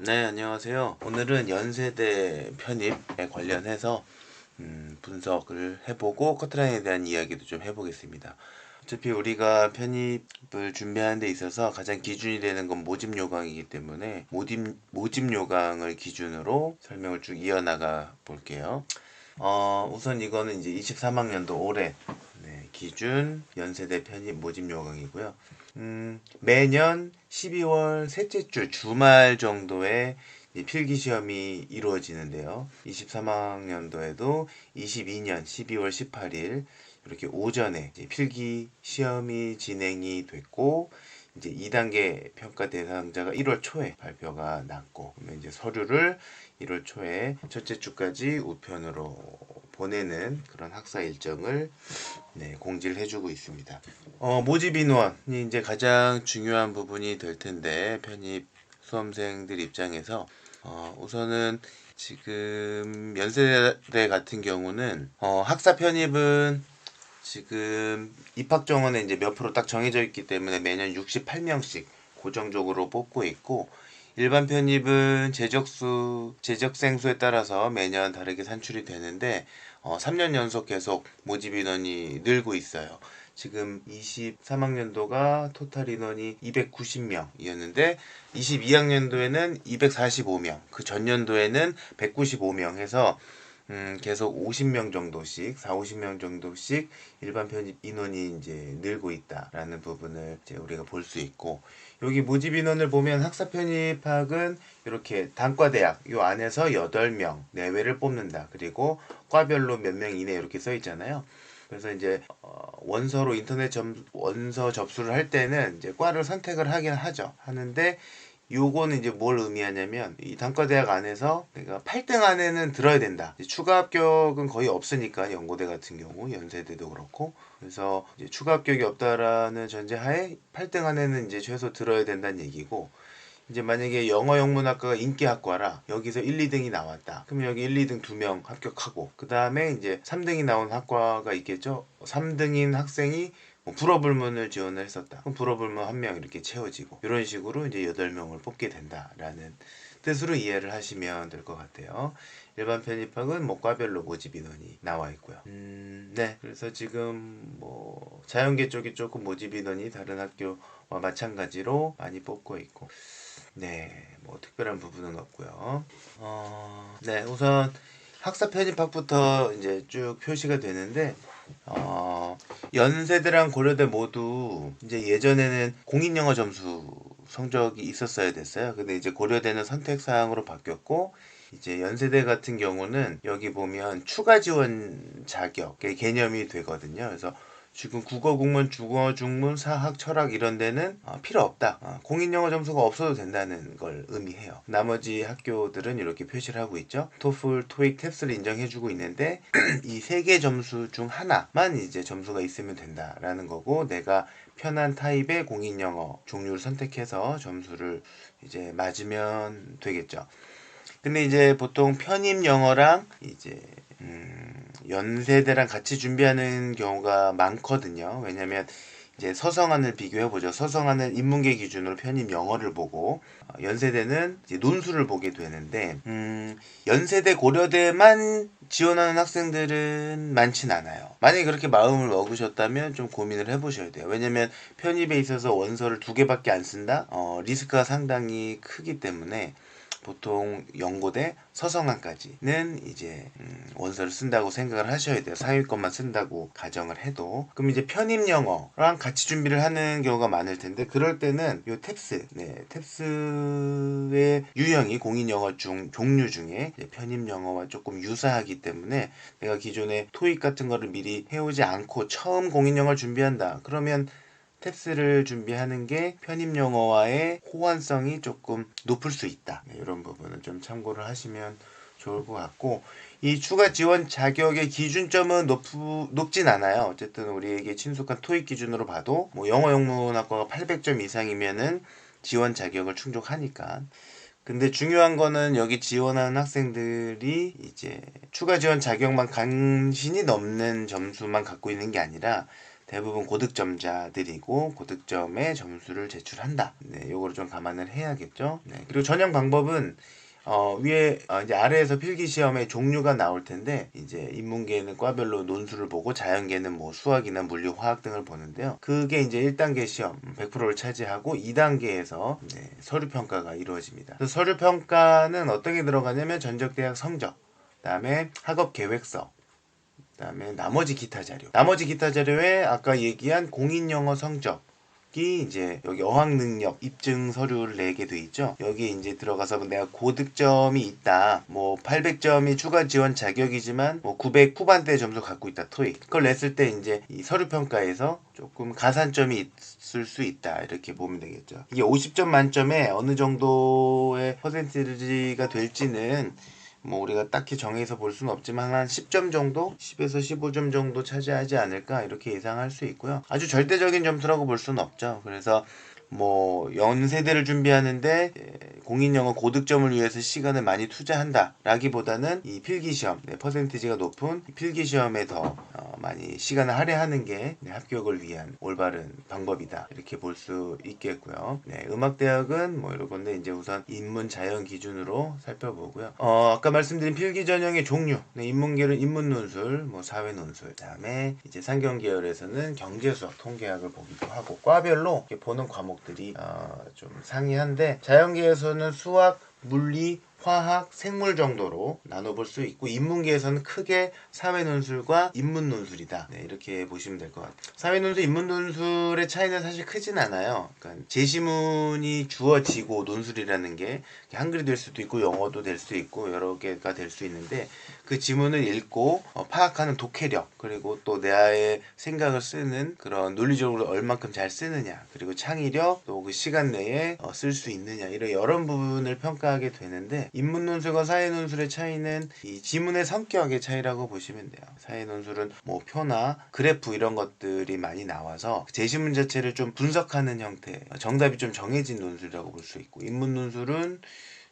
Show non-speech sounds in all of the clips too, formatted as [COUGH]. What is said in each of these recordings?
네, 안녕하세요. 오늘은 연세대 편입에 관련해서 음, 분석을 해보고 커트라인에 대한 이야기도 좀 해보겠습니다. 어차피 우리가 편입을 준비하는 데 있어서 가장 기준이 되는 건 모집 요강이기 때문에 모집, 모집 요강을 기준으로 설명을 쭉 이어나가 볼게요. 어, 우선 이거는 이제 23학년도 올해 네, 기준 연세대 편입 모집 요강이고요. 음, 매년 12월 셋째 주 주말 정도에 이 필기 시험이 이루어지는데요. 23학년도에도 22년 12월 18일 이렇게 오전에 필기 시험이 진행이 됐고 이제 2단계 평가 대상자가 1월 초에 발표가 났고 그러면 이제 서류를 1월 초에 첫째 주까지 우편으로 보내는 그런 학사 일정을 네, 공지를 해주고 있습니다. 어, 모집 인원이 이제 가장 중요한 부분이 될 텐데 편입 수험생들 입장에서 어, 우선은 지금 연세대 같은 경우는 어, 학사 편입은 지금 입학 정원에 이제 몇 프로 딱 정해져 있기 때문에 매년 68명씩 고정적으로 뽑고 있고 일반 편입은 제적수 제적생 수에 따라서 매년 다르게 산출이 되는데 어, 3년 연속 계속 모집 인원이 늘고 있어요. 지금 23학년도가 토탈 인원이 290명이었는데 22학년도에는 245명, 그 전년도에는 195명 해서 음, 계속 50명 정도씩, 4, 50명 정도씩 일반 편입 인원이 이제 늘고 있다라는 부분을 이제 우리가 볼 수 있고, 여기 모집 인원을 보면 학사 편입학은 이렇게 단과대학 요 안에서 8명 내외를 뽑는다. 그리고 과별로 몇 명 이내 이렇게 써 있잖아요. 그래서 이제 어, 원서로 인터넷 점, 원서 접수를 할 때는 이제 과를 선택을 하긴 하죠. 하는데 요거는 이제 뭘 의미하냐면 이 단과대학 안에서 내가 8등 안에는 들어야 된다. 추가 합격은 거의 없으니까 연고대 같은 경우 연세대도 그렇고 그래서 이제 추가 합격이 없다라는 전제하에 8등 안에는 이제 최소 들어야 된다는 얘기고 이제 만약에 영어 영문학과가 인기학과라 여기서 1, 2등이 나왔다. 그럼 여기 1, 2등 2명 합격하고 그 다음에 이제 3등이 나온 학과가 있겠죠. 3등인 학생이 뭐 불어불문을 지원을 했었다. 그럼 불어불문 한 명 이렇게 채워지고 이런 식으로 이제 8명을 뽑게 된다라는 뜻으로 이해를 하시면 될 것 같아요. 일반 편입학은 뭐 과별로 모집 인원이 나와 있고요. 음, 네. 그래서 지금 뭐 자연계 쪽이 조금 모집 인원이 다른 학교와 마찬가지로 많이 뽑고 있고 네, 뭐 특별한 부분은 없고요. 어, 네, 우선 학사 편입학부터 이제 쭉 표시가 되는데 어, 연세대랑 고려대 모두 이제 예전에는 공인영어 점수 성적이 있었어야 됐어요. 근데 이제 고려대는 선택 사항으로 바뀌었고 이제 연세대 같은 경우는 여기 보면 추가 지원 자격의 개념이 되거든요. 그래서 지금 국어, 국문, 중어, 중문, 사학, 철학 이런 데는 어, 필요 없다. 어, 공인영어 점수가 없어도 된다는 걸 의미해요. 나머지 학교들은 이렇게 표시를 하고 있죠. 토플, 토익, 탭스를 인정해주고 있는데 [CLEARS THROAT] 이 세 개 점수 중 하나만 이제 점수가 있으면 된다라는 거고 내가 편한 타입의 공인영어 종류를 선택해서 점수를 이제 맞으면 되겠죠. 근데 이제 보통 편입 영어랑 이제 음, 연세대랑 같이 준비하는 경우가 많거든요. 왜냐면 이제 서성안을 비교해 보죠. 서성안은 인문계 기준으로 편입 영어를 보고 어, 연세대는 논술을 보게 되는데 음, 연세대 고려대만 지원하는 학생들은 많진 않아요. 만약에 그렇게 마음을 먹으셨다면 좀 고민을 해보셔야 돼요. 왜냐면 편입에 있어서 원서를 두 개밖에 안 쓴다. 어, 리스크가 상당히 크기 때문에 보통 연고대 서성안까지는 이제 음, 원서를 쓴다고 생각을 하셔야 돼요. 상위권만 쓴다고 가정을 해도 그럼 이제 편입 영어랑 같이 준비를 하는 경우가 많을 텐데 그럴 때는 요 탭스, 네, 탭스의 유형이 공인 영어 중 종류 중에 편입 영어와 조금 유사하기 때문에 내가 기존에 토익 같은 거를 미리 해오지 않고 처음 공인 영어를 준비한다. 그러면 탭스를 준비하는 게 편입 영어와의 호환성이 조금 높을 수 있다. 네, 이런 좀 참고를 하시면 좋을 것 같고 이 추가 지원 자격의 기준점은 높, 높진 않아요. 어쨌든 우리에게 친숙한 토익 기준으로 봐도 뭐 영어 영문학과가 800점 이상이면은 지원 자격을 충족하니까. 근데 중요한 거는 여기 지원하는 학생들이 이제 추가 지원 자격만 간신히 넘는 점수만 갖고 있는 게 아니라 대부분 고득점자들이고 고득점의 점수를 제출한다. 네, 요거를 좀 감안을 해야겠죠. 네, 그리고 전형 방법은 어, 위에 어, 이제 아래에서 필기 시험의 종류가 나올 텐데 이제 인문계는 과별로 논술을 보고 자연계는 뭐 수학이나 물리, 화학 등을 보는데요. 그게 이제 1단계 시험 100%를 차지하고 2단계에서 서류 평가가 이루어집니다. 서류 평가는 어떻게 들어가냐면 전적 대학 성적, 그다음에 학업 계획서, 그다음에 나머지 기타 자료. 나머지 기타 자료에 아까 얘기한 공인 영어 성적 이 이제 여기 어학 능력 입증 서류를 내게 돼 있죠. 여기 이제 들어가서 내가 고득점이 있다. 뭐 800점이 추가 지원 자격이지만 뭐 900 후반대 점수 갖고 있다. 토익. 그걸 냈을 때 이제 이 서류 평가에서 조금 가산점이 있을 수 있다. 이렇게 보면 되겠죠. 이게 50점 만점에 어느 정도의 퍼센티지가 될지는 뭐 우리가 딱히 정해서 볼 수는 없지만 한 10점 정도, 10에서 15점 정도 차지하지 않을까 이렇게 예상할 수 있고요. 아주 절대적인 점수라고 볼 수는 없죠. 그래서 뭐 연세대를 준비하는데 예, 공인영어 고득점을 위해서 시간을 많이 투자한다 라기보다는 이 필기시험 네, 퍼센티지가 높은 이 필기시험에 더 어, 많이 시간을 할애하는 게 네, 합격을 위한 올바른 방법이다 이렇게 볼 수 있겠고요. 네, 음악대학은 뭐 이런 건데 이제 우선 인문 자연 기준으로 살펴보고요. 어, 아까 말씀드린 필기 전형의 종류 네, 인문계는 인문 논술, 뭐 사회 논술, 그 다음에 이제 상경 계열에서는 경제 수학, 통계학을 보기도 하고 과별로 보는 과목들이 어, 좀 상이한데 자연계에서는 수학, 물리, 화학, 생물 정도로 나눠볼 수 있고 인문계에서는 크게 사회 논술과 인문 논술이다. 네, 이렇게 보시면 될 것 같아요. 사회 논술, 인문 논술의 차이는 사실 크진 않아요. 그러니까 제시문이 주어지고 논술이라는 게 한글이 될 수도 있고 영어도 될 수 있고 여러 개가 될 수 있는데 그 지문을 읽고 어, 파악하는 독해력 그리고 또 내의 생각을 쓰는 그런 논리적으로 얼만큼 잘 쓰느냐 그리고 창의력 또 그 시간 내에 어, 쓸수 있느냐 이런 여러 부분을 평가하게 되는데 인문 논술과 사회 논술의 차이는 이 지문의 성격의 차이라고 보시면 돼요. 사회 논술은 뭐 표나 그래프 이런 것들이 많이 나와서 제시문 자체를 좀 분석하는 형태 정답이 좀 정해진 논술이라고 볼 수 있고 인문 논술은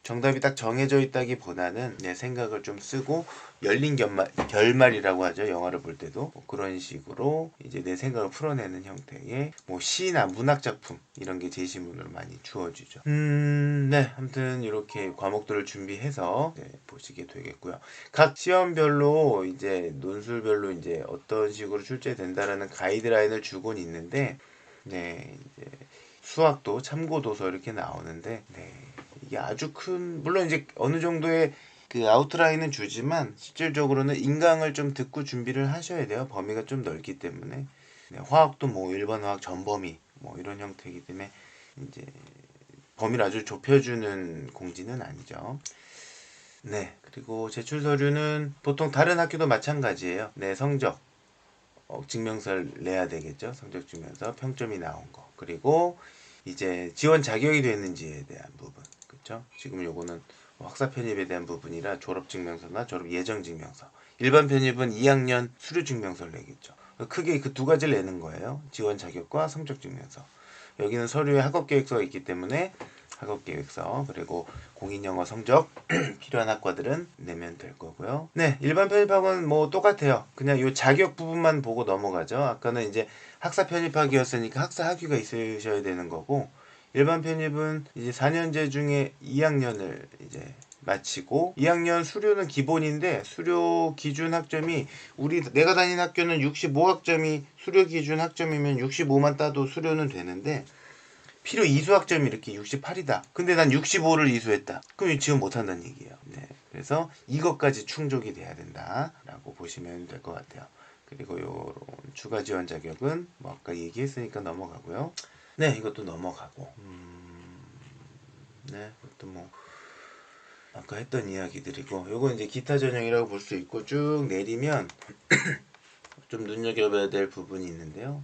정답이 딱 정해져 있다기보다는 내 생각을 좀 쓰고 열린 결말, 결말이라고 하죠 영화를 볼 때도 뭐 그런 식으로 이제 내 생각을 풀어내는 형태의 뭐 시나 문학 작품 이런 게 제시문으로 많이 주어지죠. 음, 네, 아무튼 이렇게 과목들을 준비해서 네, 보시게 되겠고요. 각 시험별로 이제 논술별로 이제 어떤 식으로 출제된다라는 가이드라인을 주곤 있는데, 네, 이제 수학도 참고 도서 이렇게 나오는데, 네. 이게 아주 큰 물론 이제 어느 정도의 그 아웃라인은 주지만 실질적으로는 인강을 좀 듣고 준비를 하셔야 돼요. 범위가 좀 넓기 때문에 네, 화학도 뭐 일반 화학 전범위 뭐 이런 형태이기 때문에 이제 범위를 아주 좁혀주는 공지는 아니죠. 네 그리고 제출 서류는 보통 다른 학교도 마찬가지예요. 네 성적 어, 증명서를 내야 되겠죠. 성적 증명서 평점이 나온 거 그리고 이제 지원 자격이 됐는지에 대한 부분 그렇죠? 지금 요거는 학사 편입에 대한 부분이라 졸업 증명서나 졸업 예정 증명서. 일반 편입은 2학년 수료 증명서를 내겠죠. 크게 그 두 가지를 내는 거예요. 지원 자격과 성적 증명서. 여기는 서류에 학업 계획서가 있기 때문에 학업 계획서 그리고 공인 영어 성적 [CLEARS THROAT] 필요한 학과들은 내면 될 거고요. 네, 일반 편입학은 뭐 똑같아요. 그냥 요 자격 부분만 보고 넘어가죠. 아까는 이제 학사 편입학이었으니까 학사 학위가 있으셔야 되는 거고 일반 편입은 이제 4년제 중에 2학년을 이제 마치고 2학년 수료는 기본인데 수료 기준 학점이 우리 내가 다닌 학교는 65학점이 수료 기준 학점이면 65만 따도 수료는 되는데 필요 이수 학점이 이렇게 68이다. 근데 난 65를 이수했다. 그럼 지금 못 한다는 얘기예요. 네. 그래서 이것까지 충족이 돼야 된다라고 보시면 될 것 같아요. 그리고 요런 추가 지원 자격은 뭐 아까 얘기했으니까 넘어가고요. 네, 이것도 넘어가고. 음, 네, 이것도 뭐 아까 했던 이야기들이고, 요거 이제 기타 전형이라고 볼 수 있고 쭉 내리면 [CLEARS THROAT] 좀 눈여겨봐야 될 부분이 있는데요.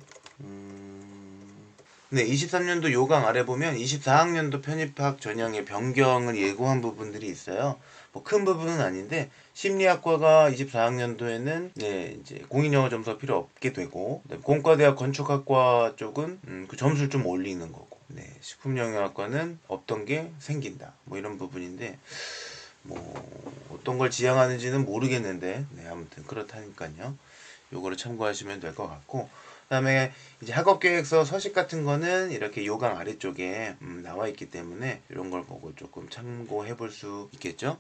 음, 네, 23년도 요강 아래 보면 24학년도 편입학 전형의 변경을 예고한 부분들이 있어요. 뭐 큰 부분은 아닌데 심리학과가 24학년도에는 네, 이제 공인영어 점수가 필요 없게 되고 공과대학 건축학과 쪽은 음, 그 점수를 좀 올리는 거고 네, 식품영양학과는 없던 게 생긴다. 뭐 이런 부분인데 뭐 어떤 걸 지향하는지는 모르겠는데 네, 아무튼 그렇다니까요. 요거를 참고하시면 될 것 같고 그다음에 이제 학업 계획서 서식 같은 거는 이렇게 요강 아래쪽에 음, 나와 있기 때문에 이런 걸 보고 조금 참고해 볼 수 있겠죠.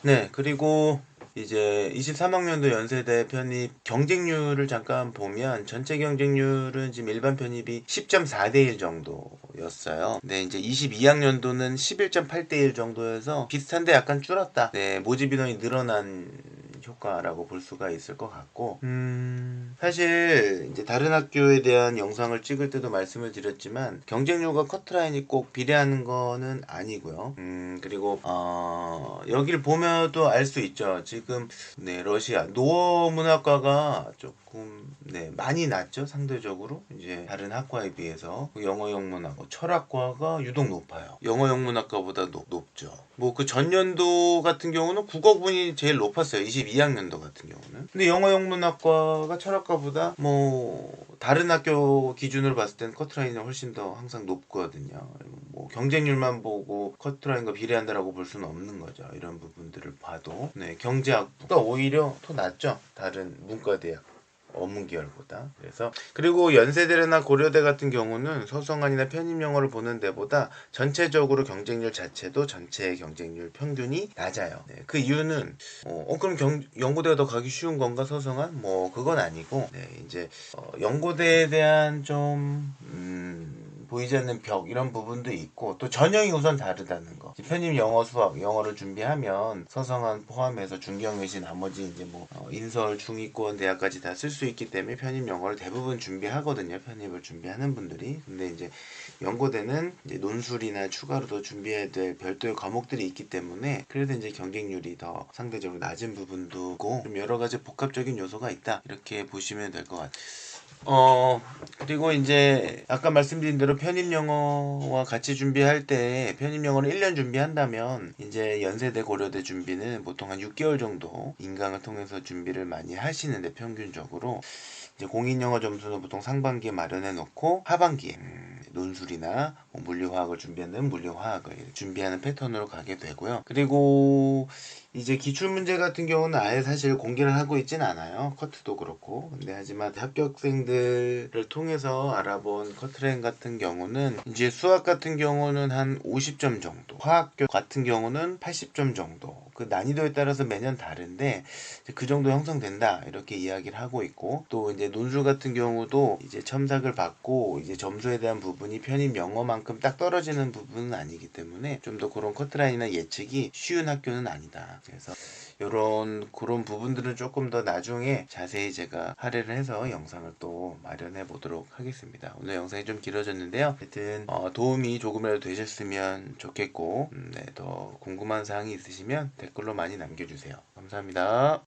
네, 그리고 이제 23학년도 연세대 편입 경쟁률을 잠깐 보면 전체 경쟁률은 지금 일반 편입이 10.4대 1 정도였어요. 네, 이제 22학년도는 11.8대 1 정도여서 비슷한데 약간 줄었다. 네, 모집 인원이 늘어난 효과라고 볼 수가 있을 것 같고, 음, 사실 이제 다른 학교에 대한 영상을 찍을 때도 말씀을 드렸지만 경쟁률과 커트라인이 꼭 비례하는 거는 아니고요. 음, 그리고 어, 여기를 보면도 알 수 있죠. 지금 네 러시아 노어 문학과가 조금 네 많이 낮죠 상대적으로 이제 다른 학과에 비해서 영어 영문학과 철학과가 유독 높아요. 영어 영문학과보다 높, 높죠. 뭐 그 전년도 같은 경우는 국어분이 제일 높았어요. 22학년도 같은 경우는. 근데 영어 영문학과가 철학과보다 뭐 다른 학교 기준으로 봤을 땐 커트라인이 훨씬 더 항상 높거든요. 뭐 경쟁률만 보고 커트라인과 비례한다라고 볼 수는 없는 거죠. 이런 부분들을 봐도 네 경제학부가 오히려 더 낫죠. 다른 문과대학. 어문 계열보다 그래서 그리고 연세대나 고려대 같은 경우는 서성안이나 편입 영어를 보는 데보다 전체적으로 경쟁률 자체도 전체 경쟁률 평균이 낮아요. 네, 그 이유는 어, 어, 그럼 경, 연고대가 더 가기 쉬운 건가 서성안? 뭐 그건 아니고 네, 이제 어, 연고대에 대한 좀 음, 보이지 않는 벽 이런 부분도 있고 또 전형이 우선 다르다는 거. 편입 영어 수학 영어를 준비하면 서성한 포함해서 중경 외시 나머지 이제 뭐 어, 인설 중위권 대학까지 다 쓸 수 있기 때문에 편입 영어를 대부분 준비하거든요. 편입을 준비하는 분들이. 근데 이제 연고대는 이제 논술이나 추가로도 준비해야 될 별도의 과목들이 있기 때문에 그래도 이제 경쟁률이 더 상대적으로 낮은 부분도 있고 좀 여러 가지 복합적인 요소가 있다 이렇게 보시면 될 것 같아요. 어 그리고 이제 아까 말씀드린 대로 편입 영어와 같이 준비할 때 편입 영어를 1년 준비한다면 이제 연세대 고려대 준비는 보통 한 6개월 정도 인강을 통해서 준비를 많이 하시는데 평균적으로 이제 공인 영어 점수는 보통 상반기에 마련해 놓고 하반기에. 음, 논술이나 뭐 물리화학을 준비하는 물리화학을 준비하는 패턴으로 가게 되고요. 그리고 이제 기출 문제 같은 경우는 아예 사실 공개를 하고 있진 않아요. 커트도 그렇고. 근데 하지만 합격생들을 통해서 알아본 커트랭 같은 경우는 이제 수학 같은 경우는 한 50점 정도, 화학 같은 경우는 80점 정도. 그 난이도에 따라서 매년 다른데 그 정도 형성된다 이렇게 이야기를 하고 있고 또 이제 논술 같은 경우도 이제 첨삭을 받고 이제 점수에 대한 부분이 편입 영어만큼 딱 떨어지는 부분은 아니기 때문에 좀 더 그런 커트라인이나 예측이 쉬운 학교는 아니다. 그래서 이런 그런 부분들은 조금 더 나중에 자세히 제가 할애를 해서 영상을 또 마련해 보도록 하겠습니다. 오늘 영상이 좀 길어졌는데요. 하여튼 어, 도움이 조금이라도 되셨으면 좋겠고 음, 네, 더 궁금한 사항이 있으시면 댓글로 많이 남겨주세요. 감사합니다.